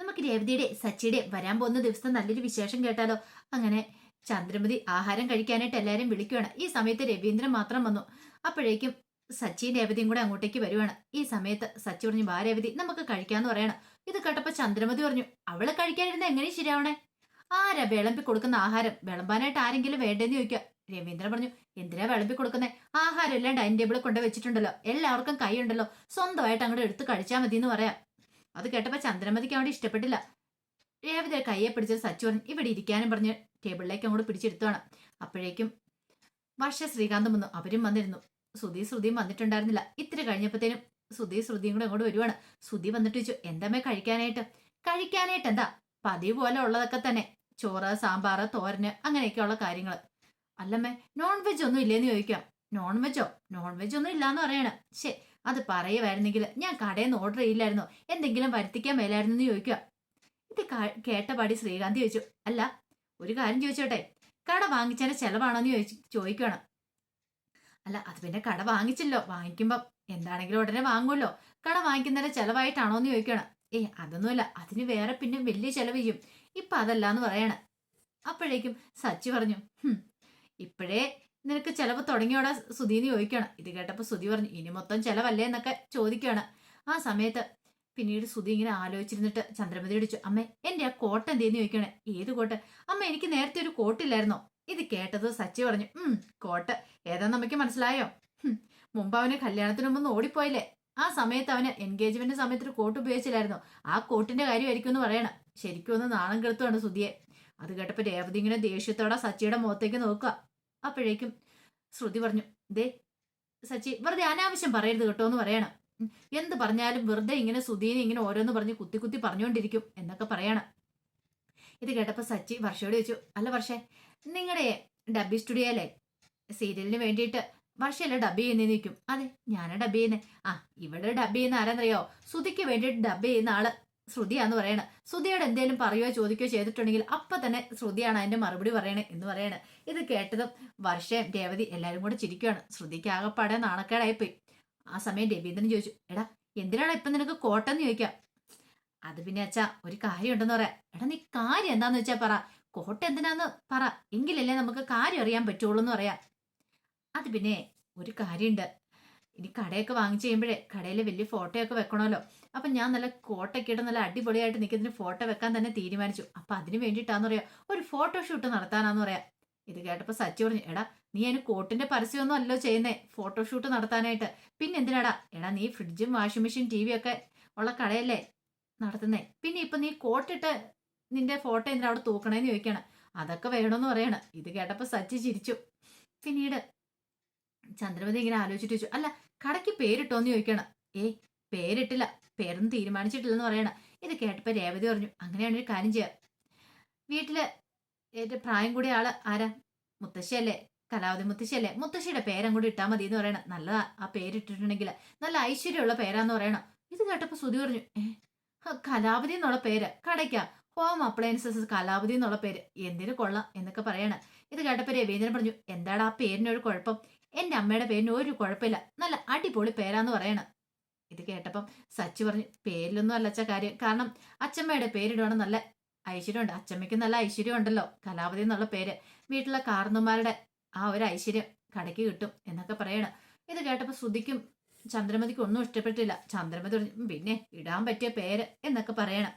നമുക്ക് രേവതിയുടെ സച്ചിയുടെ വരാൻ പോകുന്ന ദിവസം നല്ലൊരു വിശേഷം കേട്ടാലോ? അങ്ങനെ ചന്ദ്രമതി ആഹാരം കഴിക്കാനായിട്ട് എല്ലാവരും വിളിക്കുകയാണ് ഈ സമയത്ത് രവീന്ദ്രൻ മാത്രം വന്നു. അപ്പോഴേക്കും സച്ചിയും രേവതിയും കൂടെ അങ്ങോട്ടേക്ക് വരുവാണ്. ഈ സമയത്ത് സച്ചി പറഞ്ഞു വാ രേവതി നമുക്ക് കഴിക്കാന്ന് പറയണം. ഇത് കേട്ടപ്പോൾ ചന്ദ്രമതി പറഞ്ഞു അവൾ കഴിക്കാനിരുന്ന എങ്ങനെ ശരിയാവണേ? ആരാ വിളമ്പി കൊടുക്കുന്ന ആഹാരം? വിളമ്പാനായിട്ട് ആരെങ്കിലും വേണ്ടെന്ന് ചോദിക്കുക. രവീന്ദ്രൻ പറഞ്ഞു എന്തിനാ വിളമ്പി കൊടുക്കുന്നേ? ആഹാരം എല്ലാം ഡൈനിങ് ടേബിളിൽ കൊണ്ട് വെച്ചിട്ടുണ്ടല്ലോ എല്ലാവർക്കും കൈയുണ്ടല്ലോ സ്വന്തമായിട്ട് അങ്ങോട്ട് എടുത്ത് കഴിച്ചാൽ മതി എന്ന് പറയാം. അത് കേട്ടപ്പോ ചന്ദ്രമതിക്ക് അവിടെ ഇഷ്ടപ്പെട്ടില്ല. രേവതി കയ്യെ പിടിച്ച് സച്ചു പറഞ്ഞു ഇവിടെ ഇരിക്കാനും പറഞ്ഞ് ടേബിളിലേക്ക് അങ്ങോട്ട് പിടിച്ചെടുത്തുവാണ് അപ്പോഴേക്കും വർഷ ശ്രീകാന്തും വന്നു. അവരും വന്നിരുന്നു. സുധീ ശ്രുതിയും വന്നിട്ടുണ്ടായിരുന്നില്ല. ഇത്തിരി കഴിഞ്ഞപ്പോഴത്തേനും സുധീ ശ്രുതിയും കൂടെ അങ്ങോട്ട് വരുവാണ്. സുധി വന്നിട്ട് ചോദിച്ചു എന്താമ്മേ കഴിക്കാനായിട്ട്? കഴിക്കാനായിട്ട് എന്താ? പതിവ് പോലെ ഉള്ളതൊക്കെ തന്നെ. ചോറ് സാമ്പാർ തോരന് അങ്ങനെയൊക്കെയുള്ള കാര്യങ്ങൾ അല്ലമ്മേ നോൺ വെജ് ഒന്നും ഇല്ലേന്ന് ചോദിക്കാം. നോൺ വെജോ നോൺ വെജ് ഒന്നും ഇല്ലാന്ന് പറയണം. ശേ അത് പറയുമായിരുന്നെങ്കിൽ ഞാൻ കടയിൽ നിന്ന് ഓർഡർ ചെയ്യില്ലായിരുന്നു? എന്തെങ്കിലും വരുത്തിക്കാൻ മേലായിരുന്നു എന്ന് ചോദിക്കുക. ഇത് കേട്ടപാടി കേട്ട പാടി ശ്രീകാന്ത് ചോദിച്ചു. അല്ല ഒരു കാര്യം ചോദിച്ചോട്ടെ. കട വാങ്ങിച്ചതിന്റെ ചെലവാണോന്ന് ചോദിച്ചു ചോദിക്കണം അല്ല അത് പിന്നെ കട വാങ്ങിച്ചല്ലോ. വാങ്ങിക്കുമ്പം എന്താണെങ്കിലും ഉടനെ വാങ്ങുമല്ലോ കട വാങ്ങിക്കുന്നതിന്റെ ചെലവായിട്ടാണോ എന്ന് ചോദിക്കണം ഏ അതൊന്നുമില്ല. അതിന് വേറെ പിന്നെ വലിയ ചെലവ് ചെയ്യും ഇപ്പൊ അതല്ല എന്ന് പറയാണ്. അപ്പോഴേക്കും സച്ചി പറഞ്ഞു ഇപ്പോഴേ നിനക്ക് ചെലവ് തുടങ്ങിയോടാ സുധീന്ന് ചോദിക്കണം. ഇത് കേട്ടപ്പോൾ സുധി പറഞ്ഞു ഇനി മൊത്തം ചെലവല്ലേ? എന്നൊക്കെ ചോദിക്കുകയാണ് ആ സമയത്ത് പിന്നീട് സുധി ഇങ്ങനെ ആലോചിച്ചിരുന്നിട്ട് ചന്ദ്രമതി അടിച്ചു അമ്മ എന്റെ ആ കോട്ട് എന്തേന്ന് ചോദിക്കണേ? ഏത് കോട്ട്? അമ്മ എനിക്ക് നേരത്തെ ഒരു കോട്ടില്ലായിരുന്നോ? ഇത് കേട്ടത് സച്ചി പറഞ്ഞു ഉം കോട്ട്. ഏതാന്ന് അമ്മയ്ക്ക് മനസ്സിലായോ? മുമ്പ് അവന് കല്യാണത്തിന് മുമ്പ് ഓടിപ്പോയില്ലേ? ആ സമയത്ത് അവന് എൻഗേജ്മെന്റ് സമയത്ത് ഒരു കോട്ട് ഉപയോഗിച്ചില്ലായിരുന്നോ? ആ കോട്ടിന്റെ കാര്യമായിരിക്കും എന്ന് പറയണം. ശരിക്കും ഒന്ന് നാണം കെടുത്തുവാണ് സുധിയെ. അത് കേട്ടപ്പോൾ രേവതി ഇങ്ങനെ ദേഷ്യത്തോടെ സച്ചിയുടെ മുഖത്തേക്ക് നോക്കുക. അപ്പോഴേക്കും ശ്രുതി പറഞ്ഞു ദേ സച്ചി വെറുതെ അനാവശ്യം പറയരുത് കേട്ടോ എന്ന് പറയണം. എന്ത് പറഞ്ഞാലും വെറുതെ ഇങ്ങനെ സുധീനെ ഇങ്ങനെ ഓരോന്ന് പറഞ്ഞ് കുത്തി കുത്തി പറഞ്ഞുകൊണ്ടിരിക്കും എന്നൊക്കെ പറയണം. ഇത് കേട്ടപ്പോൾ സച്ചി വർഷയോട് ചോദിച്ചു അല്ല വർഷേ നിങ്ങളുടെ ഡബി അല്ലേ സീരിയലിന് വേണ്ടിയിട്ട് വർഷയല്ല ഡബ് ചെയ്യുന്നേ നിൽക്കും അതെ ഞാനാ ഡബ് ചെയ്യുന്നത് ആ ഇവിടെ ഡബ് ചെയ്യുന്ന ആരാന്നറിയോ? സുധിക്ക് വേണ്ടിയിട്ട് ഡബ് ചെയ്യുന്ന ആൾ. ശ്രുതിയാന്ന് പറയണ. ശ്രുതിയോട് എന്തേലും പറയുകയോ ചോദിക്കുകയോ ചെയ്തിട്ടുണ്ടെങ്കിൽ അപ്പൊ തന്നെ ശ്രുതിയാണ് അതിന്റെ മറുപടി പറയണേ എന്ന് പറയണ. ഇത് കേട്ടതും വർഷയും രേവതി എല്ലാവരും കൂടെ ചിരിക്കുകയാണ് ശ്രുതിക്ക് ആകെപ്പാടെ നാണക്കേടായിപ്പോയി. ആ സമയം രവീന്ദ്രൻ ചോദിച്ചു എടാ എന്തിനാണ് ഇപ്പൊ നിനക്ക് കോട്ടെന്ന് ചോദിക്കാം? അത് പിന്നെ അച്ഛാ ഒരു കാര്യം ഉണ്ടെന്ന് പറയാം. എടാ നീ കാര്യം എന്താന്ന് വെച്ചാ പറ. കോട്ട എന്തിനാന്ന് പറ. എങ്കിലല്ലേ നമുക്ക് കാര്യം അറിയാൻ പറ്റുള്ളൂ എന്ന് പറയാ. അത് പിന്നെ ഒരു കാര്യമുണ്ട് ഇനി കടയൊക്കെ വാങ്ങിച്ചു കഴിയുമ്പോഴേ കടയിൽ വലിയ ഫോട്ടോയൊക്കെ വെക്കണമല്ലോ. അപ്പൊ ഞാൻ നല്ല കോട്ടൊക്കെ ഇട്ട് നല്ല അടിപൊളിയായിട്ട് നിൽക്കുന്നതിന് ഫോട്ടോ വെക്കാൻ തന്നെ തീരുമാനിച്ചു. അപ്പൊ അതിന് വേണ്ടിയിട്ടാന്ന് പറയാ ഒരു ഫോട്ടോഷൂട്ട് നടത്താനാന്ന് പറയാം. ഇത് കേട്ടപ്പോ സച്ചി പറഞ്ഞു എടാ നീ അതിന് കോട്ടിന്റെ പരസ്യമൊന്നും അല്ലോ ചെയ്യുന്നേ ഫോട്ടോഷൂട്ട് നടത്താനായിട്ട്. പിന്നെ എന്തിനാടാ? എടാ നീ ഫ്രിഡ്ജും വാഷിംഗ് മെഷീൻ ടി വി ഒക്കെ ഉള്ള കടയല്ലേ നടത്തുന്നേ. പിന്നെ ഇപ്പൊ നീ കോട്ടിട്ട് നിന്റെ ഫോട്ടോ എന്തിനാ അവിടെ തൂക്കണേന്ന് ചോദിക്കണം. അതൊക്കെ വേണമെന്ന് പറയണം. ഇത് കേട്ടപ്പോ സച്ചി ചിരിച്ചു. പിന്നീട് ചന്ദ്രമതി ഇങ്ങനെ ആലോചിച്ചിട്ട് ചോദിച്ചു അല്ല കടയ്ക്ക് പേരിട്ടോന്ന് ചോദിക്കണം. ഏയ് പേരിട്ടില്ല. പേരൊന്നും തീരുമാനിച്ചിട്ടില്ലെന്ന് പറയണം. ഇത് കേട്ടപ്പോ രേവതി പറഞ്ഞു അങ്ങനെയാണ് ഒരു കാര്യം ചെയ്യാം. വീട്ടിൽ ഏറ്റവും പ്രായം കൂടിയ ആൾ ആരാ? മുത്തശ്ശിയല്ലേ? കലാവതി മുത്തശ്ശിയല്ലേ? മുത്തശ്ശിയുടെ പേരം കൂടി ഇട്ടാൽ മതി എന്ന് പറയണം. നല്ലതാ ആ പേരിട്ടിട്ടുണ്ടെങ്കിൽ നല്ല ഐശ്വര്യമുള്ള പേരാന്ന് പറയണം. ഇത് കേട്ടപ്പോ സുതി പറഞ്ഞു ഏ കലാവതി എന്നുള്ള പേര്. കടയ്ക്ക. ഹോം അപ്ലയൻസസ് കലാവതി എന്നുള്ള പേര്. എന്തിനു കൊള്ളാം എന്നൊക്കെ പറയണം. ഇത് കേട്ടപ്പോ രവീന്ദ്രൻ പറഞ്ഞു എന്താടാ ആ പേരിനൊരു കുഴപ്പം? എന്റെ അമ്മയുടെ പേരിന് ഒരു കുഴപ്പമില്ല. നല്ല അടിപൊളി പേരാന്ന് പറയണം. ഇത് കേട്ടപ്പം സച്ചി പറഞ്ഞു പേരിലൊന്നും അല്ലച്ച കാര്യം. കാരണം അച്ചമ്മയുടെ പേരിടുവാണ് നല്ല ഐശ്വര്യമുണ്ട്. അച്ഛമ്മയ്ക്ക് നല്ല ഐശ്വര്യം ഉണ്ടല്ലോ കലാപതി എന്നുള്ള പേര്. വീട്ടിലെ കാർന്നുമാരുടെ ആ ഒരു ഐശ്വര്യം കടയ്ക്ക് കിട്ടും എന്നൊക്കെ പറയണം. ഇത് കേട്ടപ്പോൾ ശ്രുതിക്കും ചന്ദ്രമതിക്കും ഒന്നും ഇഷ്ടപ്പെട്ടില്ല. ചന്ദ്രമതി പിന്നെ ഇടാൻ പറ്റിയ പേര് എന്നൊക്കെ പറയണം.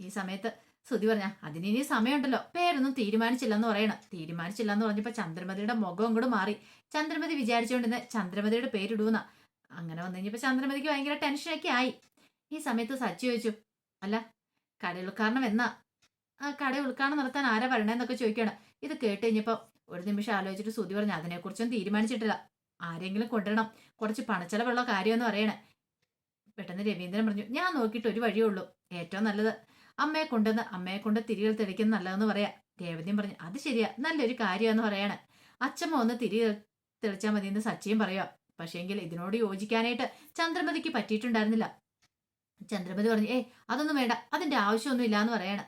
ഈ സമയത്ത് ശ്രുതി പറഞ്ഞ അതിനി സമയമുണ്ടല്ലോ. പേരൊന്നും തീരുമാനിച്ചില്ലെന്ന് പറയണം. തീരുമാനിച്ചില്ലെന്ന് പറഞ്ഞപ്പോ ചന്ദ്രമതിയുടെ മുഖം ഇങ്ങോട്ട് മാറി. ചന്ദ്രമതി വിചാരിച്ചുകൊണ്ടിരുന്ന ചന്ദ്രമതിയുടെ പേരിടൂന്ന. അങ്ങനെ വന്നു കഴിഞ്ഞപ്പോ ചന്ദ്രമതിക്ക് ഭയങ്കര ടെൻഷനൊക്കെ ആയി. ഈ സമയത്ത് സച്ചി ചോദിച്ചു അല്ല കട ഉൾക്കാരണം എന്നാ? ആ കട ഉൾക്കാരണം നടത്താൻ ആരാ വരണേന്നൊക്കെ ചോദിക്കണം. ഇത് കേട്ട് കഴിഞ്ഞപ്പോ ഒരു നിമിഷം ആലോചിച്ചിട്ട് സുതി പറഞ്ഞു അതിനെക്കുറിച്ചൊന്നും തീരുമാനിച്ചിട്ടില്ല. ആരെങ്കിലും കൊണ്ടുവരണം. കുറച്ച് പണച്ചെലവുള്ള കാര്യമെന്ന് പറയണേ. പെട്ടെന്ന് രവീന്ദ്രൻ പറഞ്ഞു ഞാൻ നോക്കിയിട്ട് ഒരു വഴിയേ ഉള്ളൂ. ഏറ്റവും നല്ലത് അമ്മയെ കൊണ്ടുവന്ന് അമ്മയെ കൊണ്ട് തിരികൾ തെളിക്കുന്ന നല്ലതെന്ന് പറയാ. രേവതിയും പറഞ്ഞു അത് ശരിയാ നല്ലൊരു കാര്യമെന്ന് പറയാണ്. അച്ഛമ്മ ഒന്ന് തിരി തെളിച്ചാൽ മതി എന്ന് സച്ചിയും പറയാ പക്ഷേങ്കിൽ ഇതിനോട് യോജിക്കാനായിട്ട് ചന്ദ്രമതിക്ക് പറ്റിയിട്ടുണ്ടായിരുന്നില്ല. ചന്ദ്രമതി പറഞ്ഞു ഏ അതൊന്നും വേണ്ട അതിന്റെ ആവശ്യമൊന്നും ഇല്ല എന്ന് പറയാണ്.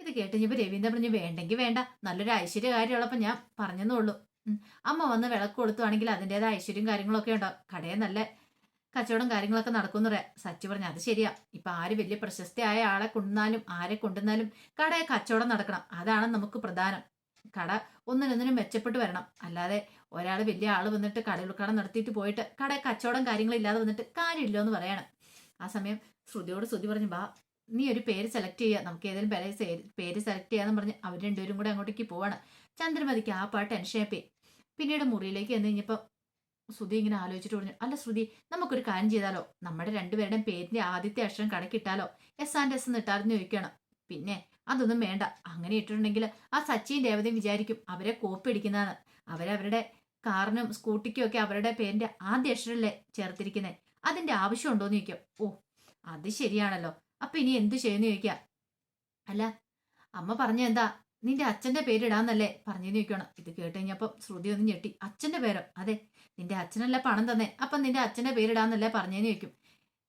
ഇത് കേട്ടുകഴിഞ്ഞപ്പോ രവീന്ദ്രൻ പറഞ്ഞു വേണ്ടെങ്കിൽ വേണ്ട നല്ലൊരു ഐശ്വര്യ കാര്യമുള്ളപ്പോ ഞാൻ പറഞ്ഞെന്നുള്ളൂ അമ്മ വന്ന് വിളക്ക് കൊടുത്തുവാണെങ്കിൽ അതിന്റെതായ ഐശ്വര്യം കാര്യങ്ങളൊക്കെ ഉണ്ടാവും കടയെ നല്ല കച്ചവടം കാര്യങ്ങളൊക്കെ നടക്കുന്നു സച്ചി പറഞ്ഞു അത് ശരിയാ. ഇപ്പൊ ആര് വലിയ പ്രശസ്തയായ ആളെ കൊണ്ടുവന്നാലും ആരെ കൊണ്ടുവന്നാലും കടയെ കച്ചവടം നടക്കണം. അതാണ് നമുക്ക് പ്രധാനം. കട ഒന്നിനൊന്നിനും മെച്ചപ്പെട്ട് വരണം. അല്ലാതെ ഒരാൾ വലിയ ആൾ വന്നിട്ട് കടയിൽ കട നടത്തിയിട്ട് പോയിട്ട് കട കച്ചവടം കാര്യങ്ങളില്ലാതെ വന്നിട്ട് കാര്യമില്ല എന്ന് പറയണം. ആ സമയം ശ്രുതിയോട് ശ്രുതി പറഞ്ഞു ബാ നീ ഒരു പേര് സെലക്ട് ചെയ്യുക. നമുക്ക് ഏതെങ്കിലും പേര് പേര് സെലക്ട് ചെയ്യാന്ന് പറഞ്ഞ് അവർ രണ്ടുപേരും കൂടെ അങ്ങോട്ടേക്ക് പോവാണ്. ചന്ദ്രമതിക്ക് ആ പാട്ട് ടെൻഷനായി പിന്നീട് മുറിയിലേക്ക് എന്ന് കഴിഞ്ഞപ്പോൾ ശ്രുതി ഇങ്ങനെ ആലോചിച്ചിട്ട് പറഞ്ഞു അല്ല ശ്രുതി നമുക്കൊരു കാര്യം ചെയ്താലോ? നമ്മുടെ രണ്ടുപേരുടെയും പേരിന്റെ ആദ്യത്തെ അക്ഷരം കണക്കിട്ടാലോ? എസ് ആൻഡ് എസ് നിട്ടാർന്ന് ചോദിക്കണം പിന്നെ അതൊന്നും വേണ്ട. അങ്ങനെ ഇട്ടിട്ടുണ്ടെങ്കിൽ ആ സച്ചിൻ രേവതയും വിചാരിക്കും അവരെ കോപ്പി അടിക്കുന്നതാണ്. അവരവരുടെ കാറിനും സ്കൂട്ടിക്കും ഒക്കെ അവരുടെ പേരിന്റെ ആദ്യ അക്ഷരമല്ലേ ചേർത്തിരിക്കുന്നത് അതിന്റെ ആവശ്യം ഉണ്ടോന്ന് ചോദിക്കും. ഓ അത് ശരിയാണല്ലോ. അപ്പൊ ഇനി എന്ത് ചെയ്യുന്നു ചോദിക്ക അല്ല അമ്മ പറഞ്ഞ എന്താ? നിന്റെ അച്ഛന്റെ പേരിടാന്നല്ലേ പറഞ്ഞു ചോദിക്കണം ഇത് കേട്ട് കഴിഞ്ഞപ്പോ ശ്രുതി ഒന്ന് ഞെട്ടി. അച്ഛന്റെ പേരോ? അതെ നിന്റെ അച്ഛനല്ലേ പണം തന്നെ അപ്പം നിന്റെ അച്ഛന്റെ പേരിടാന്നല്ലേ പറഞ്ഞേന്ന് ചോദിക്കും.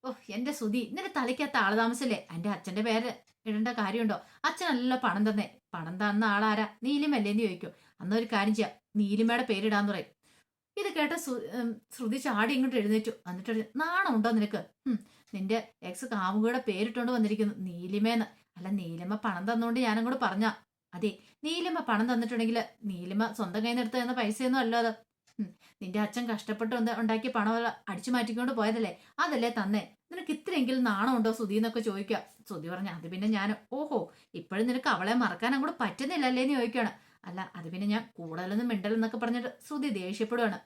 ഓ എന്റെ സുതി നിന്റെ തലയ്ക്കകത്ത് ആൾ താമസല്ലേ എന്റെ അച്ഛന്റെ പേര് ഇടേണ്ട കാര്യമുണ്ടോ? അച്ഛനല്ലല്ലോ പണം തന്നെ. പണം തന്ന ആളാരാ? നീലിമല്ലേന്ന് ചോദിക്കും. അന്നൊരു കാര്യം ചെയ്യാം. നീലിമയുടെ പേരിടാന്ന് പറയും. ഇത് കേട്ട ശ്രുതി ചാടി ഇങ്ങോട്ട് എഴുന്നേറ്റു. എന്നിട്ട് നാണമുണ്ടോ നിനക്ക്? നിന്റെ എക്സ് കാമുകയുടെ പേരിട്ടോണ്ട് വന്നിരിക്കുന്നു. നീലിമേന്ന്. അല്ല നീലിമ പണം തന്നോണ്ട് ഞാനങ്ങോട്ട് പറഞ്ഞ. അതെ നീലിമ പണം തന്നിട്ടുണ്ടെങ്കിൽ നീലിമ സ്വന്തം കയ്യിൽ നിന്ന് എടുത്ത് തന്ന പൈസയൊന്നും അല്ലോ അത്. നിന്റെ അച്ഛൻ കഷ്ടപ്പെട്ട് ഒന്ന് ഉണ്ടാക്കിയ പണം അടിച്ചു മാറ്റിക്കൊണ്ട് പോയതല്ലേ? അതല്ലേ തന്നേ. നിനക്ക് ഇത്രയെങ്കിലും നാണമുണ്ടോ സുധി എന്നൊക്കെ ചോദിക്കുക. സുധി പറഞ്ഞ അത് പിന്നെ ഞാൻ ഓഹോ ഇപ്പോഴും നിനക്ക് അവളെ മറക്കാൻ അങ്ങോട്ട് പറ്റുന്നില്ലല്ലേ എന്ന് ചോദിക്കുകയാണ്. അല്ല അത് പിന്നെ ഞാൻ കൂടുതലൊന്നും മിണ്ടലെന്നൊക്കെ പറഞ്ഞിട്ട് ശ്രുതി ദേഷ്യപ്പെടുകയാണ്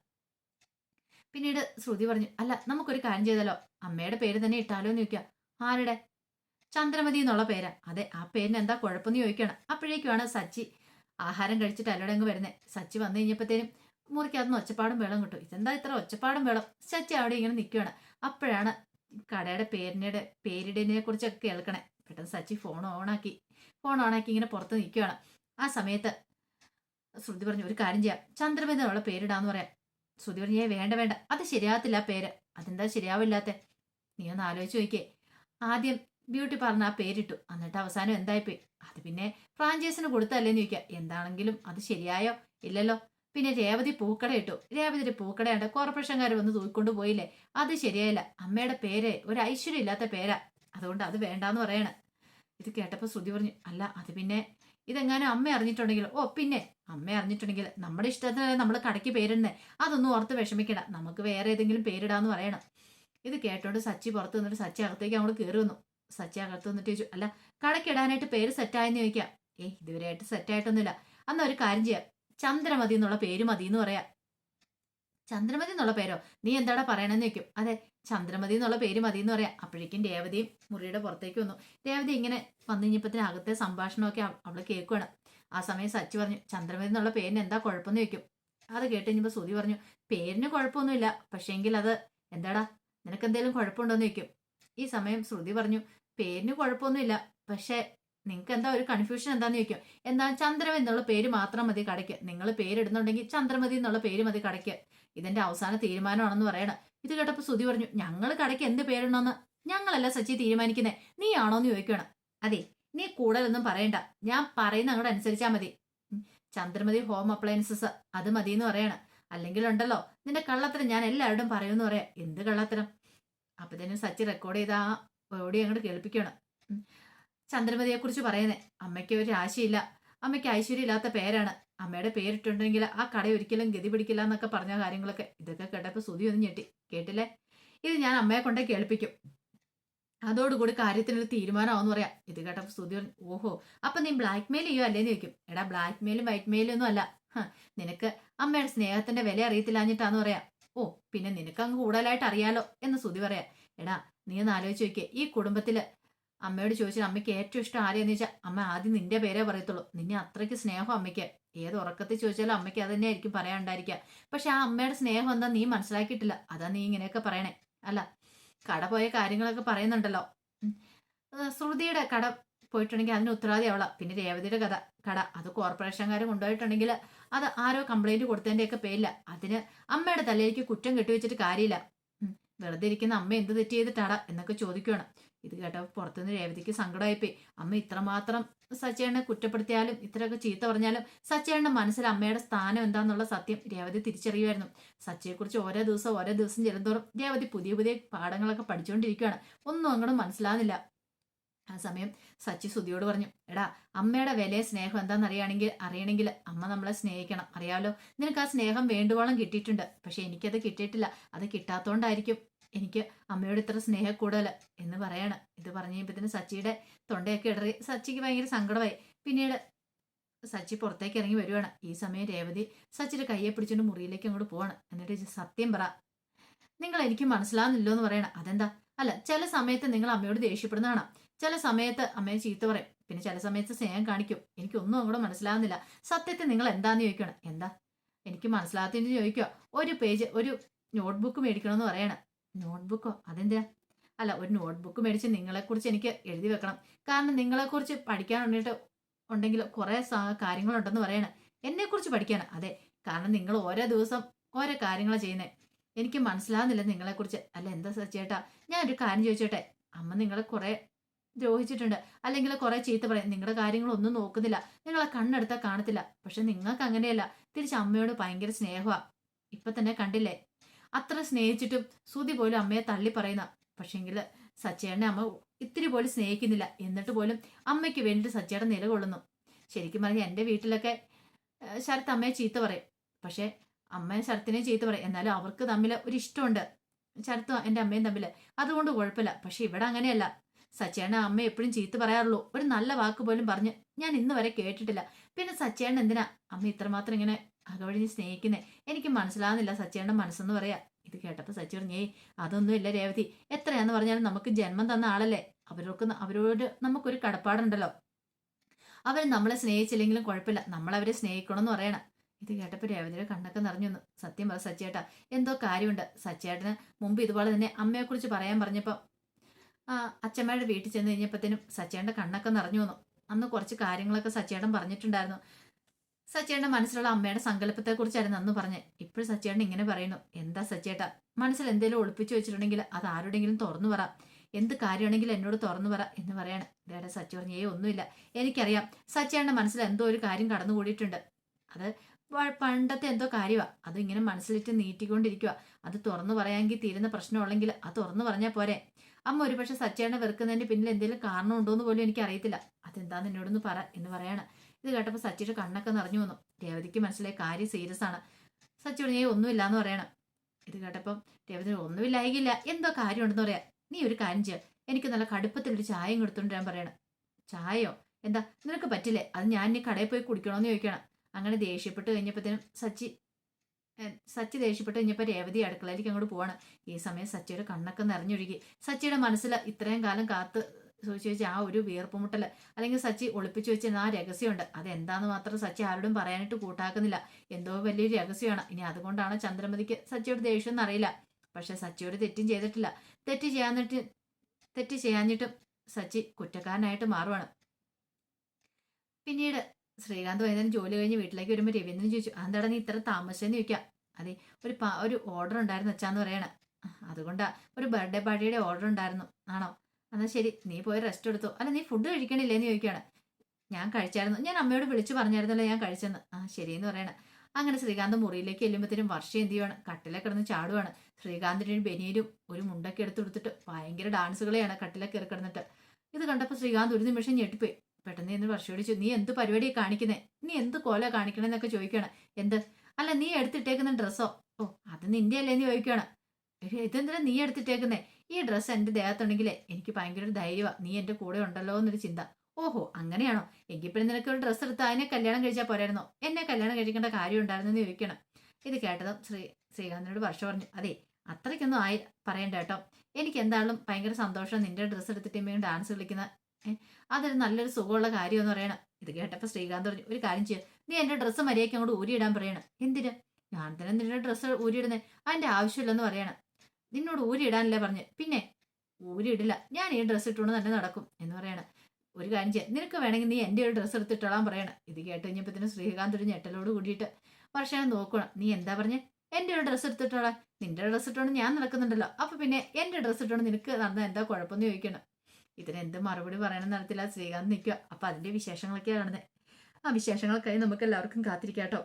പിന്നീട് ശ്രുതി പറഞ്ഞു അല്ല നമുക്കൊരു കാര്യം ചെയ്താലോ? അമ്മയുടെ പേര് തന്നെ ഇട്ടാലോ എന്ന് ചോദിക്കുക. ആരുടെ? ചന്ദ്രമതി എന്നുള്ള പേരാ. അതെ ആ പേരിന് എന്താ കുഴപ്പമെന്ന് ചോദിക്കുകയാണ്. അപ്പോഴേക്കുമാണ് സച്ചി ആഹാരം കഴിച്ചിട്ട് അല്ലോടെ അങ്ങ് വരുന്നത് സച്ചി വന്നു കഴിഞ്ഞപ്പോഴത്തേനും മുറിക്കകത്തുനിന്ന് ഒച്ചപ്പാടും വെള്ളം കിട്ടും. ഇതെന്താ ഇത്ര ഒച്ചപ്പാടും വെള്ളം സച്ചി അവിടെ ഇങ്ങനെ നിൽക്കുകയാണ് അപ്പോഴാണ് കടയുടെ പേരിനെ പേരിടനെ കുറിച്ചൊക്കെ കേൾക്കണേ. പെട്ടെന്ന് സച്ചി ഫോൺ ഓണാക്കി ഫോൺ ഓണാക്കി ഇങ്ങനെ പുറത്ത് നിൽക്കുകയാണ് ആ സമയത്ത് ശ്രുതി പറഞ്ഞു ഒരു കാര്യം ചെയ്യാം. ചന്ദ്രമതി അവളെ പേരിടാന്ന് പറയാം. ശ്രുതി പറഞ്ഞു ഏ വേണ്ട വേണ്ട. അത് ശരിയാകത്തില്ല ആ പേര്. അതെന്താ ശരിയാവില്ലാത്ത? നീ ഒന്ന് ആലോചിച്ച് നോക്കിയേ. ആദ്യം ബ്യൂട്ടി പാർലർ ആ പേരിട്ടു. എന്നിട്ട് അവസാനം എന്തായിപ്പോയി? അത് പിന്നെ ഫ്രാഞ്ചൈസിന് കൊടുത്തല്ലേന്ന് ചോദിക്കുക. എന്താണെങ്കിലും അത് ശരിയായോ? ഇല്ലല്ലോ. പിന്നെ രേവതി പൂക്കട ഇട്ടു. രേവതിയുടെ പൂക്കടയുണ്ട് കോർപ്പറേഷൻകാർ വന്ന് തൂക്കിക്കൊണ്ട് പോയില്ലേ? അത് ശരിയായില്ല. അമ്മയുടെ പേര് ഒരു ഐശ്വര്യം ഇല്ലാത്ത പേരാ. അതുകൊണ്ട് അത് വേണ്ടാന്ന് പറയണ. ഇത് കേട്ടപ്പോൾ ശ്രുതി പറഞ്ഞു അല്ല അത് പിന്നെ ഇതെങ്ങാനും അമ്മ അറിഞ്ഞിട്ടുണ്ടെങ്കിൽ ഓ പിന്നെ അമ്മ അറിഞ്ഞിട്ടുണ്ടെങ്കിൽ നമ്മുടെ ഇഷ്ടത്തിന് നമ്മൾ കടയ്ക്ക് പേരിടുന്നേ. അതൊന്നും ഓർത്ത് വിഷമിക്കണ്ട. നമുക്ക് വേറെ ഏതെങ്കിലും പേരിടാന്ന് പറയണം. ഇത് കേട്ടോണ്ട് സച്ചി പുറത്ത് നിന്നിട്ട് സച്ചി അകത്തേക്ക് അങ്ങോട്ട് കയറി വന്നു. സച്ചി അകത്ത് വന്നിട്ട് ചോദിച്ചു അല്ല കടയ്ക്കിടാനായിട്ട് പേര് സെറ്റായെന്ന് ചോദിക്കാം. ഏയ് ഇതുവരെയായിട്ട് സെറ്റായിട്ടൊന്നുമില്ല അന്ന് ഒരു കാര്യം ചെയ്യാം. ചന്ദ്രമതി എന്നുള്ള പേര് മതി എന്ന് പറയാ. ചന്ദ്രമതി എന്നുള്ള പേരോ? നീ എന്താടാ പറയണെന്ന് വെക്കും അതെ ചന്ദ്രമതി എന്നുള്ള പേര് മതി എന്ന് പറയാം. അപ്പോഴേക്കും രേവതിയും മുറിയുടെ പുറത്തേക്ക് വന്നു. രേവതി ഇങ്ങനെ വന്നു കഴിഞ്ഞപ്പത്തിന് സംഭാഷണമൊക്കെ അവ- അവൾ കേൾക്കുകയാണ് ആ സമയം സച്ചി പറഞ്ഞു ചന്ദ്രമതി എന്നുള്ള പേരിന് എന്താ കുഴപ്പമെന്ന് വെക്കും അത് കേട്ട് കഴിഞ്ഞപ്പോൾ സുതി പറഞ്ഞു പേരിന് കുഴപ്പമൊന്നുമില്ല. പക്ഷേങ്കിൽ അത് എന്താടാ? നിനക്ക് എന്തെങ്കിലും കുഴപ്പമുണ്ടോന്ന് ചോദിക്കും. ഈ സമയം ശ്രുതി പറഞ്ഞു പേരിന് കുഴപ്പമൊന്നുമില്ല. പക്ഷേ നിങ്ങൾക്ക് എന്താ ഒരു കൺഫ്യൂഷൻ എന്താന്ന് ചോദിക്കും. എന്താ ചന്ദ്രം എന്നുള്ള പേര് മാത്രം മതി കടയ്ക്ക്. നിങ്ങൾ പേരിടുന്നുണ്ടെങ്കിൽ ചന്ദ്രമതി എന്നുള്ള പേര് മതി കടയ്ക്ക്. ഇതിന്റെ അവസാന തീരുമാനമാണെന്ന് പറയണം. ഇത് കേട്ടപ്പോൾ സുതി പറഞ്ഞു ഞങ്ങൾ കടയ്ക്ക് എന്ത് പേരിടണമെന്ന്? ഞങ്ങളല്ല സച്ചി തീരുമാനിക്കുന്നേ. നീ ആണോ എന്ന് ചോദിക്കണം അതെ നീ കൂടുതലൊന്നും പറയണ്ട. ഞാൻ പറയുന്ന അങ്ങോട്ട് അനുസരിച്ചാ മതി. Chandramathi home appliances. അത് മതി എന്ന് പറയണം. അല്ലെങ്കിൽ ഉണ്ടല്ലോ നിന്റെ കള്ളത്തരം ഞാൻ എല്ലാവരോടും പറയുമെന്ന് പറയാം. എന്ത് കള്ളത്തരം? തന്നെ സച്ചി റെക്കോർഡ് ചെയ്ത ആ ഓടി അങ്ങോട്ട് കേൾപ്പിക്കണം ഉം. ചന്ദ്രമതിയെ കുറിച്ച് പറയുന്നേ. അമ്മയ്ക്ക് ഒരു ആശയില്ല അമ്മയ്ക്ക് ഐശ്വര്യം ഇല്ലാത്ത പേരാണ്. അമ്മയുടെ പേരിട്ടുണ്ടെങ്കിൽ ആ കട ഒരിക്കലും ഗതി പിടിക്കില്ല എന്നൊക്കെ പറഞ്ഞ കാര്യങ്ങളൊക്കെ. ഇതൊക്കെ കേട്ടപ്പോൾ സുതി ഒന്ന് ഞെട്ടി. കേട്ടില്ലേ? ഇത് ഞാൻ അമ്മയെ കൊണ്ടേ കേൾപ്പിക്കും. അതോടുകൂടി കാര്യത്തിനൊരു തീരുമാനമാവെന്ന് പറയാം. ഇത് കേട്ടപ്പോൾ പറഞ്ഞു ഓഹോ അപ്പൊ നീ ബ്ലാക്ക് മെയിൽ ചെയ്യോ അല്ലേന്ന് ചോദിക്കും. എടാ ബ്ലാക്ക് മെയിലും വൈറ്റ് മെയിലും ഒന്നും അല്ല. നിനക്ക് അമ്മയുടെ സ്നേഹത്തിന്റെ വില അറിയത്തില്ലാഞ്ഞിട്ടാന്ന് പറയാം. ഓ പിന്നെ നിനക്ക് അങ്ങ് കൂടുതലായിട്ട് അറിയാലോ എന്ന് സ്തുതി പറയാം. എടാ നീ ഒന്ന് ആലോചിച്ച് നോക്കിയേ. ഈ കുടുംബത്തിൽ അമ്മയോട് ചോദിച്ചത് അമ്മയ്ക്ക് ഏറ്റവും ഇഷ്ടം ആരെയെന്ന് വെച്ചാൽ അമ്മ ആദ്യം നിന്റെ പേരേ പറയത്തുള്ളൂ. നിന്നെ അത്രയ്ക്ക് സ്നേഹം അമ്മയ്ക്ക്. ഏത് ഉറക്കത്തിൽ ചോദിച്ചാലും അമ്മയ്ക്ക് അത് തന്നെയായിരിക്കും ആയിരിക്കും പറയാനുണ്ടായിരിക്കുക. പക്ഷെ ആ അമ്മയുടെ സ്നേഹം എന്താ നീ മനസ്സിലാക്കിയിട്ടില്ല. അതാ നീ ഇങ്ങനെയൊക്കെ പറയണേ. അല്ല കട പോയ കാര്യങ്ങളൊക്കെ പറയുന്നുണ്ടല്ലോ. ശ്രുതിയുടെ കട പോയിട്ടുണ്ടെങ്കിൽ അതിന് ഉത്തരവാദി അവളാ. പിന്നെ രേവതിയുടെ കഥ. കട. അത് കോർപ്പറേഷൻകാർ കൊണ്ടുപോയിട്ടുണ്ടെങ്കിൽ അത് ആരോ കംപ്ലൈന്റ് കൊടുത്തതിന്റെയൊക്കെ പേരില്ല അതിന് അമ്മയുടെ തലയിലേക്ക് കുറ്റം കെട്ടിവെച്ചിട്ട് കാര്യമില്ല. വെറുതെ ഇരിക്കുന്ന അമ്മ എന്ത് തെറ്റ് ചെയ്തിട്ടാടാ എന്നൊക്കെ ചോദിക്കുകയാണ് ഇത് കേട്ടപ്പോൾ പുറത്തുനിന്ന് രേവതിക്ക് സങ്കടമായിപ്പോയി. അമ്മ ഇത്രമാത്രം സച്ചേണ്ണെ കുറ്റപ്പെടുത്തിയാലും ഇത്രയൊക്കെ ചീത്ത പറഞ്ഞാലും സച്ചേണ്ണ മനസ്സിൽ അമ്മയുടെ സ്ഥാനം എന്താണെന്നുള്ള സത്യം രേവതി തിരിച്ചറിയുമായിരുന്നു. സച്ചയെക്കുറിച്ച് ഓരോ ദിവസം ഓരോ ദിവസം ചെല്ലുന്തോറും രേവതി പുതിയ പുതിയ പാഠങ്ങളൊക്കെ പഠിച്ചുകൊണ്ടിരിക്കുകയാണ്. ഒന്നും അങ്ങോട്ട് മനസ്സിലാകുന്നില്ല. ആ സമയം സച്ചി സുധിയോട് പറഞ്ഞു എടാ അമ്മയുടെ വിലയെ സ്നേഹം എന്താണെന്ന് അറിയണമെങ്കിൽ അറിയണമെങ്കിൽ അമ്മ നമ്മളെ സ്നേഹിക്കണം. അറിയാലോ? നിനക്ക് ആ സ്നേഹം വേണ്ടുവോളം കിട്ടിയിട്ടുണ്ട്. പക്ഷെ എനിക്കത് കിട്ടിയിട്ടില്ല. അത് കിട്ടാത്തോണ്ടായിരിക്കും. എനിക്ക് അമ്മയോട് ഇത്ര സ്നേഹ കൂടുതൽ എന്ന് പറയാണ്. ഇത് പറഞ്ഞു തന്നെ സച്ചിയുടെ തൊണ്ടയൊക്കെ ഇടറി. സച്ചിക്ക് ഭയങ്കര സങ്കടമായി. പിന്നീട് സച്ചി പുറത്തേക്ക് ഇറങ്ങി വരുവാണ്. ഈ സമയം രേവതി സച്ചിയുടെ കയ്യെ പിടിച്ചുകൊണ്ട് മുറിയിലേക്ക് അങ്ങോട്ട് പോവാണ്. എന്നിട്ട് സത്യം പറ നിങ്ങൾ എനിക്ക് മനസ്സിലാവുന്നില്ലോ എന്ന് പറയണം. അതെന്താ? അല്ല ചില സമയത്ത് നിങ്ങൾ അമ്മയോട് ദേഷ്യപ്പെടുന്നതാണ്. ചില സമയത്ത് അമ്മയെ ചീത്ത പറയും. പിന്നെ ചില സമയത്ത് സ്നേഹം കാണിക്കും. എനിക്കൊന്നും അങ്ങോട്ട് മനസ്സിലാവുന്നില്ല. സത്യത്തിൽ നിങ്ങൾ എന്താന്ന് ചോദിക്കണം എന്താ? എനിക്ക് മനസ്സിലാകത്തിന് ചോദിക്കുക ഒരു പേജ് ഒരു നോട്ട്ബുക്ക് മേടിക്കണമെന്ന് പറയണം. നോട്ട്ബുക്കോ? അതെന്താ അല്ല ഒരു നോട്ട്ബുക്ക് മേടിച്ച് നിങ്ങളെക്കുറിച്ച് എനിക്ക് എഴുതി വെക്കണം. കാരണം നിങ്ങളെക്കുറിച്ച് പഠിക്കാൻ വേണ്ടിയിട്ട് ഉണ്ടെങ്കിൽ കുറേ കാര്യങ്ങളുണ്ടെന്ന് പറയണം. എന്നെക്കുറിച്ച് പഠിക്കാൻ അതെ. കാരണം നിങ്ങൾ ഓരോ ദിവസം ഓരോ കാര്യങ്ങൾ ചെയ്യുന്നേ. എനിക്ക് മനസ്സിലാകുന്നില്ല നിങ്ങളെക്കുറിച്ച്. അല്ല എന്താ സച്ചേട്ടാ ഞാൻ ഒരു കാര്യം ചോദിച്ചോട്ടെ? അമ്മ നിങ്ങളെ കുറേ ദ്രോഹിച്ചിട്ടുണ്ട്. അല്ലെങ്കിൽ കുറേ ചീത്ത പറയും. നിങ്ങളുടെ കാര്യങ്ങളൊന്നും നോക്കുന്നില്ല. നിങ്ങളെ കണ്ണെടുത്താൽ കാണത്തില്ല. പക്ഷെ നിങ്ങൾക്ക് അങ്ങനെയല്ല തിരിച്ച് അമ്മയോട് ഭയങ്കര സ്നേഹമാണ് ഇപ്പൊ തന്നെ കണ്ടില്ലേ? അത്ര സ്നേഹിച്ചിട്ടും സുതി പോലും അമ്മയെ തള്ളി പറയുന്ന പക്ഷെങ്കിൽ സച്ചേട്ടനെ അമ്മ ഇത്തിരി പോലും സ്നേഹിക്കുന്നില്ല. എന്നിട്ട് പോലും അമ്മയ്ക്ക് വേണ്ടിയിട്ട് സച്ചേട്ടൻ നിലകൊള്ളുന്നു. ശരിക്കും പറഞ്ഞാൽ എന്റെ വീട്ടിലൊക്കെ ശരത്ത് അമ്മയെ ചീത്ത പറയും. പക്ഷേ അമ്മയെ ശരത്തിനെ ചീത്ത പറയും. എന്നാലും അവർക്ക് തമ്മിൽ ഒരു ഇഷ്ടമുണ്ട് ശരത്തും എന്റെ അമ്മയും തമ്മിൽ അതുകൊണ്ട് കുഴപ്പമില്ല. പക്ഷെ ഇവിടെ അങ്ങനെയല്ല. സച്ചേട്ടൻ അമ്മ എപ്പോഴും ചീത്ത പറയാറുള്ളൂ. ഒരു നല്ല വാക്ക് പോലും പറഞ്ഞ് ഞാൻ ഇന്ന് വരെ കേട്ടിട്ടില്ല. പിന്നെ സച്ചേട്ടൻ എന്തിനാ? അമ്മ ഇത്രമാത്രം ഇങ്ങനെ അകവഴിഞ്ഞ് സ്നേഹിക്കുന്നേ. എനിക്ക് മനസ്സിലാകുന്നില്ല സച്ചിയുടെ മനസ്സെന്ന് പറയാ. ഇത് കേട്ടപ്പോൾ സച്ചി പറഞ്ഞേ അതൊന്നുമില്ല രേവതി. എത്രയാന്ന് പറഞ്ഞാലും നമുക്ക് ജന്മം തന്ന ആളല്ലേ. അവർക്ക് ന- അവരോട് നമുക്കൊരു കടപ്പാടുണ്ടല്ലോ. അവർ നമ്മളെ സ്നേഹിച്ചില്ലെങ്കിലും കുഴപ്പമില്ല. നമ്മളവരെ സ്നേഹിക്കണമെന്ന് പറയണം. ഇത് കേട്ടപ്പോൾ രേവതിയുടെ കണ്ണൊക്കെ നിറഞ്ഞു വന്നു സത്യം പറ സച്ചേട്ടാ എന്തോ കാര്യമുണ്ട്. സച്ചേട്ടന് മുമ്പ് ഇതുപോലെ തന്നെ അമ്മയെക്കുറിച്ച് പറയാൻ പറഞ്ഞപ്പോൾ അച്ഛമ്മയുടെ വീട്ടിൽ ചെന്ന് കഴിഞ്ഞപ്പോഴത്തേനും സച്ചേട്ടന്റെ കണ്ണൊക്കെ നിറഞ്ഞു വന്നു അന്ന് കുറച്ച് കാര്യങ്ങളൊക്കെ സച്ചേട്ടൻ പറഞ്ഞിട്ടുണ്ടായിരുന്നു. സച്ചേട്ടന്റെ മനസ്സിലുള്ള അമ്മയുടെ സങ്കല്പത്തെക്കുറിച്ചായിരുന്നു അന്ന് പറഞ്ഞ് ഇപ്പോഴും സച്ചേട്ടൻ ഇങ്ങനെ പറയുന്നു. എന്താ സച്ചേട്ടാ? മനസ്സിൽ എന്തെങ്കിലും ഒളിപ്പിച്ചു വെച്ചിട്ടുണ്ടെങ്കിൽ അത് ആരോടെങ്കിലും തുറന്നു പറ. എന്ത് കാര്യമാണെങ്കിലും എന്നോട് തുറന്നു പറ എന്ന് പറയാണ്. ഇതേടെ സച്ചു പറഞ്ഞു ഏ ഒന്നുമില്ല. എനിക്കറിയാം സച്ചേട്ടന്റെ മനസ്സിൽ എന്തോ ഒരു കാര്യം കടന്നു കൂടിയിട്ടുണ്ട് അത് പണ്ടത്തെ എന്തോ കാര്യമാണ് അത് ഇങ്ങനെ മനസ്സിലിട്ട് നീട്ടിക്കൊണ്ടിരിക്കുക അത് തുറന്നു പറയാമെങ്കിൽ തീരുന്ന പ്രശ്നമുള്ളെങ്കിൽ അത് തുറന്നു പറഞ്ഞാൽ പോരെ. അമ്മ ഒരുപക്ഷെ സച്ചേട്ടനെ വെറുക്കുന്നതിന്റെ പിന്നിൽ എന്തെങ്കിലും കാരണം ഉണ്ടോ എന്ന് പോലും എനിക്ക് അറിയത്തില്ല അതെന്താന്ന് എന്നോടൊന്ന് പറ എന്ന് പറയാണ്. ഇത് കേട്ടപ്പോൾ സച്ചിയുടെ കണ്ണൊക്കെ നിറഞ്ഞു വന്നു. രേവതിക്ക് മനസ്സിലായ കാര്യം സീരിയസ് ആണ്. സച്ചി പറഞ്ഞു "ഏയ് ഒന്നുമില്ല എന്ന് പറയണം. ഇത് കേട്ടപ്പം രേവതി ഒന്നുമില്ലായില്ല എന്തോ കാര്യം ഉണ്ടെന്ന് പറയാം. നീ ഒരു കാര്യം ചെയ്യുക എനിക്ക് നല്ല കടുപ്പത്തിലൊരു ചായയും കൊടുത്തോണ്ട് ഞാൻ പറയണം. ചായയോ? എന്താ? നിനക്ക് പറ്റില്ലേ? അത് ഞാൻ ഇനി കടയിൽ പോയി കുടിക്കണമെന്ന് ചോദിക്കണം. അങ്ങനെ ദേഷ്യപ്പെട്ട് കഴിഞ്ഞപ്പോഴത്തേനും സച്ചി സച്ചി ദേഷ്യപ്പെട്ട് കഴിഞ്ഞപ്പോൾ രേവതി അടുക്കളയിലേക്ക് അങ്ങോട്ട് പോവാണ്. ഈ സമയം സച്ചിയുടെ കണ്ണൊക്കെ നിറഞ്ഞൊഴുകി. സച്ചിയുടെ മനസ്സിൽ ഇത്രയും കാലം കാത്ത് വെച്ചാൽ ആ ഒരു വീർപ്പുമുട്ടൽ അല്ലെങ്കിൽ സച്ചി ഒളിപ്പിച്ചു വെച്ച ആ രഹസ്യമുണ്ട്. അതെന്താന്ന് മാത്രം സച്ചി ആരോടും പറയാനായിട്ട് കൂട്ടാക്കുന്നില്ല. എന്തോ വലിയൊരു രഹസ്യമാണ്. ഇനി അതുകൊണ്ടാണ് ചന്ദ്രമതിക്ക് സച്ചിയുടെ ദേഷ്യം എന്നറിയില്ല. പക്ഷെ സച്ചിയോട് തെറ്റും ചെയ്തിട്ടില്ല. തെറ്റ് ചെയ്യാന്നിട്ട് തെറ്റ് ചെയ്യാഞ്ഞിട്ടും സച്ചി കുറ്റക്കാരനായിട്ട് മാറുവാണ്. പിന്നീട് ശ്രീകാന്ത് വൈകുന്നേരം ജോലി കഴിഞ്ഞ് വീട്ടിലേക്ക് വരുമ്പോൾ രവീന്ദ്രൻ ചോദിച്ചു അതെന്താടാ നീ ഇത്ര താമസിച്ചെന്ന് ചോദിക്കാം? അതെ ഒരു ഒരു ഓർഡർ ഉണ്ടായിരുന്നു വെച്ചാന്ന് പറയണേ. അതുകൊണ്ടാ ഒരു ബർത്ത്ഡേ പാർട്ടിയുടെ ഓർഡർ ഉണ്ടായിരുന്നു. ആണോ? എന്നാൽ ശരി നീ പോയി റെസ്റ്റ് എടുത്തു. അല്ല നീ ഫുഡ് കഴിക്കണില്ലേന്ന് ചോദിക്കുകയാണ്. ഞാൻ കഴിച്ചായിരുന്നു. ഞാൻ അമ്മയോട് വിളിച്ചു പറഞ്ഞായിരുന്നല്ലോ ഞാൻ കഴിച്ചെന്ന്. ആ ശരിയെന്ന് പറയണ. അങ്ങനെ ശ്രീകാന്ത് മുറിയിലേക്ക് ചെല്ലുമ്പോഴത്തേനും വർഷം എന്ത് ചെയ്യുവാണ്? കട്ടിലെ കിടന്ന് ചാടുവാണ്. ശ്രീകാന്തിന്റെ ഒരു ബനിയനും ഒരു മുണ്ടൊക്കെ എടുത്ത് കൊടുത്തിട്ട് ഭയങ്കര ഡാൻസുകളെയാണ് കട്ടിലെ കയറി കിടന്നിട്ട്. ഇത് കണ്ടപ്പോൾ ശ്രീകാന്ത് ഒരു നിമിഷം ഞെട്ടിപ്പോയി. പെട്ടെന്ന് എന്ന് വർഷയോട് ചോദിച്ചു നീ എന്ത് പരിപാടിയെ കാണിക്കുന്നേ? നീ എന്ത് കോല കാണിക്കണെന്നൊക്കെ ചോദിക്കുകയാണ്. എന്ത്? അല്ല നീ എടുത്തിട്ടേക്കുന്ന ഡ്രസ്സോ ഓ? അത് നിന്റെ അല്ലേ എന്ന് ചോദിക്കുകയാണ്. ഇതെന്തിനാ നീ എടുത്തിട്ടേക്കുന്നേ? ഈ ഡ്രസ്സ് എന്റെ ദേഹത്തുണ്ടെങ്കിലേ എനിക്ക് ഭയങ്കര ഒരു ധൈര്യമാണ് നീ എന്റെ കൂടെ ഉണ്ടല്ലോ എന്നൊരു ചിന്ത. ഓഹോ അങ്ങനെയാണോ? എങ്കിൽ പിന്നെ നിനക്ക് ഒരു ഡ്രസ്സ് എടുത്ത് അതിനെ കല്യാണം കഴിച്ചാൽ പോരായിരുന്നോ? എന്നെ കല്യാണം കഴിക്കേണ്ട കാര്യം ഉണ്ടായിരുന്നെന്ന് ചോദിക്കണം. ഇത് കേട്ടതും ശ്രീ ശ്രീകാന്തിനോട് വർഷ പറഞ്ഞു. അതെ അത്രയ്ക്കൊന്നും ആയി പറയണ്ട കേട്ടോ. എനിക്ക് എന്തായാലും ഭയങ്കര സന്തോഷം നിന്റെ ഡ്രസ്സ് എടുത്തിട്ട് ഇമ്മയും ഡാൻസ് കളിക്കുന്ന അതൊരു നല്ലൊരു സുഖമുള്ള കാര്യം എന്ന് പറയണം. ഇത് കേട്ടപ്പോൾ ശ്രീകാന്ത് പറഞ്ഞു ഒരു കാര്യം ചെയ്യുക നീ എന്റെ ഡ്രസ്സ് മര്യാദയ്ക്ക് അങ്ങോട്ട് ഊരിയിടാൻ പറയണം. എന്തിനാ? ഞാൻ തന്നെ നിന്റെ ഡ്രസ്സ് ഊരിയിടുന്നേ. അതിന്റെ ആവശ്യമില്ലെന്ന് പറയണം. നിന്നോട് ഊരി ഊരിയിടാനല്ലേ പറഞ്ഞ്. പിന്നെ ഊരി ഇടില്ല. ഞാൻ ഈ ഡ്രസ്സ് ഇട്ടുകൊണ്ട് തന്നെ നടക്കും എന്ന് പറയാണ്. ഒരു കാര്യം ചെയ്യാം. നിനക്ക് വേണമെങ്കിൽ നീ എന്റെ ഒരു ഡ്രസ്സ് എടുത്തിട്ടോളാൻ പറയണം. ഇത് കേട്ട് കഴിഞ്ഞപ്പോഴത്തേനും ശ്രീകാന്ത് ഒരു ഞെട്ടലോട് കൂടിയിട്ട് വർഷം നോക്കണം നീ എന്താ പറഞ്ഞേ? എന്റെ ഒരു ഡ്രസ്സ് എടുത്തിട്ടോളാം നിന്റെ ഡ്രസ്സ് ഇട്ടോണ്ട് ഞാൻ നടക്കുന്നുണ്ടല്ലോ. അപ്പൊ പിന്നെ എന്റെ ഡ്രസ്സ് ഇട്ടോണ്ട് നിനക്ക് നടന്ന എന്താ കുഴപ്പമെന്ന് ചോദിക്കണം. ഇതിന് എന്ത് മറുപടി പറയണം നടത്തില്ല ശ്രീകാന്ത് നിൽക്കുക അപ്പൊ അതിന്റെ വിശേഷങ്ങളൊക്കെയാണ് കാണുന്നത് ആ വിശേഷങ്ങൾക്കായി നമുക്ക് എല്ലാവർക്കും കാത്തിരിക്കാം കേട്ടോ.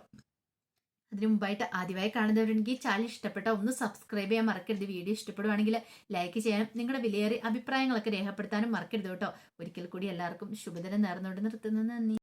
അതിനു മുമ്പായിട്ട് ആദ്യമായി കാണുന്നവരുണ്ടെങ്കിൽ ചാനൽ ഇഷ്ടപ്പെട്ട ഒന്ന് സബ്സ്ക്രൈബ് ചെയ്യാൻ മറക്കരുത്. വീഡിയോ ഇഷ്ടപ്പെടുവാണെങ്കിൽ ലൈക്ക് ചെയ്യാനും നിങ്ങളുടെ വിലയേറിയ അഭിപ്രായങ്ങളൊക്കെ രേഖപ്പെടുത്താനും മറക്കരുത് കേട്ടോ. ഒരിക്കൽ കൂടി എല്ലാവർക്കും ശുഭദിനം നേർന്നുകൊണ്ട് നിർത്തുന്നു. നന്ദി.